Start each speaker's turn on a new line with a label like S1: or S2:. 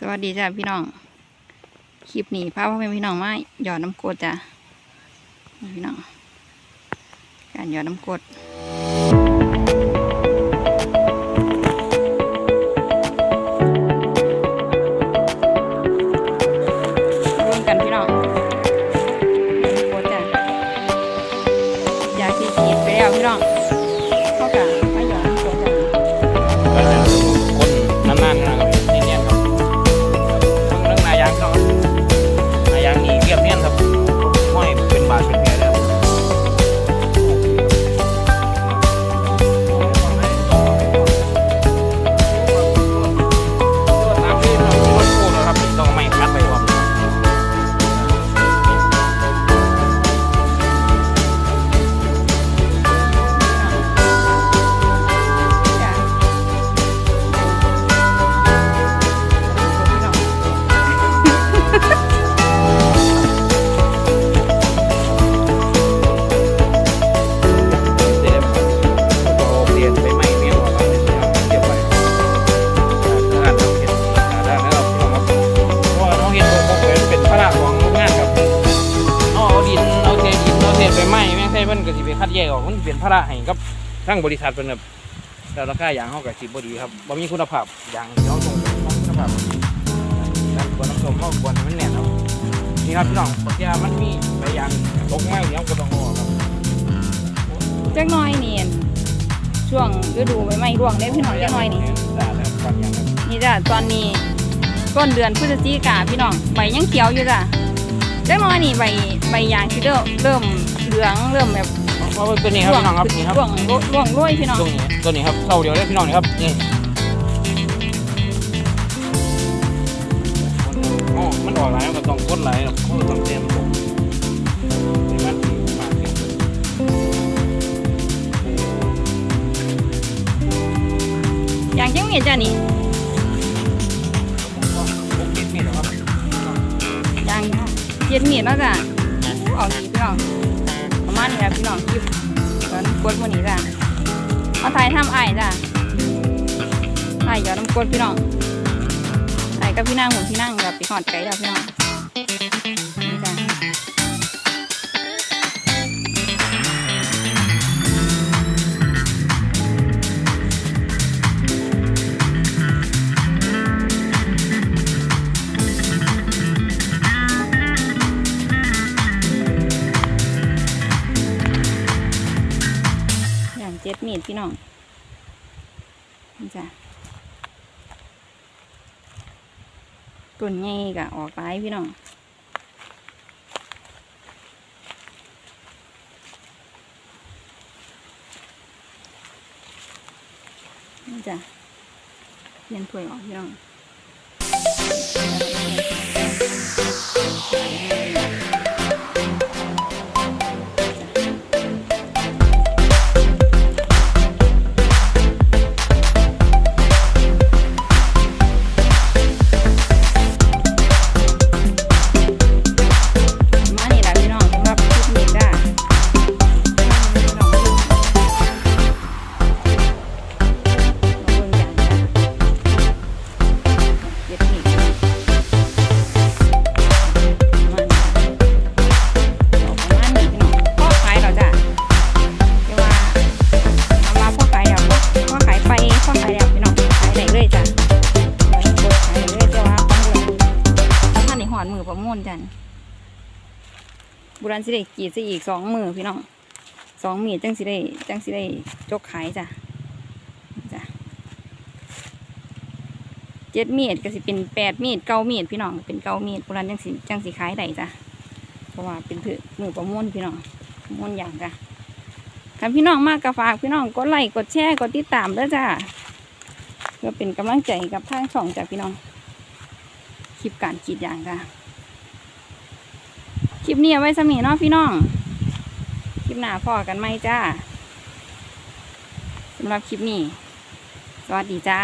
S1: สวัสดีจ้าพี่น้อง คลิปนี้พาพ่อแม่พี่น้องมาหยอดน้ำกรดจ้ะพี่น้อง การหยอดน้ำกรดร่วมกันพี่น้องน้ำกรดจ้ะยาที่ฉีดไปแล้วพี่น้องเข้ากันไมาหยอดน้ำกรดจ้ะ
S2: คัดแยกออกมันเป็นพระราให้กับทั้งบริษัทเพิ่นครับแต่ราคายางเฮาก็สิบ่ดีครับบ่มีคุณภาพอย่างที่เฮาส่งบ่มีคุณภาพการกวนน้ำส้มเฮากวนมันแน่นครับนี่ครับพี่น้องบางทีมันมีใบยางตกไม้เดี๋ยวก็ต้องออกครับ
S1: จักหน้อยนี่อั่นช่วงฤดูใบไม้ร่วงได้พี่น้องจักหน้อยนี่
S2: นี่
S1: จ้ะตอนนี้ต้นเดือนพฤศจิกาพี่น้องใบยังเขียวอยู่จ้ะจักหน้อยนี่ใบใบยางที่เริ่มเริ่มเหลืองเริ่มแบบ
S2: เพราะว่าตัวนี้ครับ
S1: ร่วง
S2: พี่น้องครับนี่ครับ
S1: ร่วงร่วงร่วยพี่น้อง
S2: ตัวนี้ตัวนี้ครับเท่าเดียวเลยพี่น้องนี่ครับนี่โอ้มันออกหลายมันก็ต้องกดหลายครับเพราะว่าต้องเตรียมผมนี่มันมากขึ้น
S1: ยางจังเมียจ้ะนี่
S2: ผมก็พกนิดนี่แหละครับ
S1: ยางเย็นมีดแล้วจ้ะเอาดีพี่น้อง พี่น้องคลิปตอนกดวันนี้จ้ะเอาถ่ายทำไอ้จ้ะไอ้ายหยอดน้ำกรดพี่น้องไอ้ายกับพี่นางหมุนพี่นั่งกับพี่หอดไก่แล้วพี่น้องนี่จ้ะ เจ็ดมีดพี่น้องนี่จ้ะต้นใหญ่กะออกไลายพี่น้องนี่จ้ะเรียนถ้วยออกพี่น้อง บุรันสิได้กีดซะอีกสองมือพี่น้องสองมีดจังสิได้จังสิได้จกขายจ้ะจ้ะเจ็ดมีดก็สิเป็นแปดมีดเก้ามีดพี่น้องเป็นเก้ามีดบุรันจังสิจังสิขายได้จ้ะเพราะว่าเป็นถือมือประมุ่นพี่น้องมุ่นอย่างจ้ะคันพี่น้องมากกระฝากพี่น้องกดไลค์กดแชร์กดติดตามด้อจ้ะเพื่อเป็นกำลังใจกับทางช่องจ้ะพี่น้องคลิปการกีดยางจ้ะ คลิปนี้เอาไว้สมีเนาะพี่น้อง คลิปหน้าพอกันไหมจ้าสำหรับคลิปนี้ สวัสดีจ้า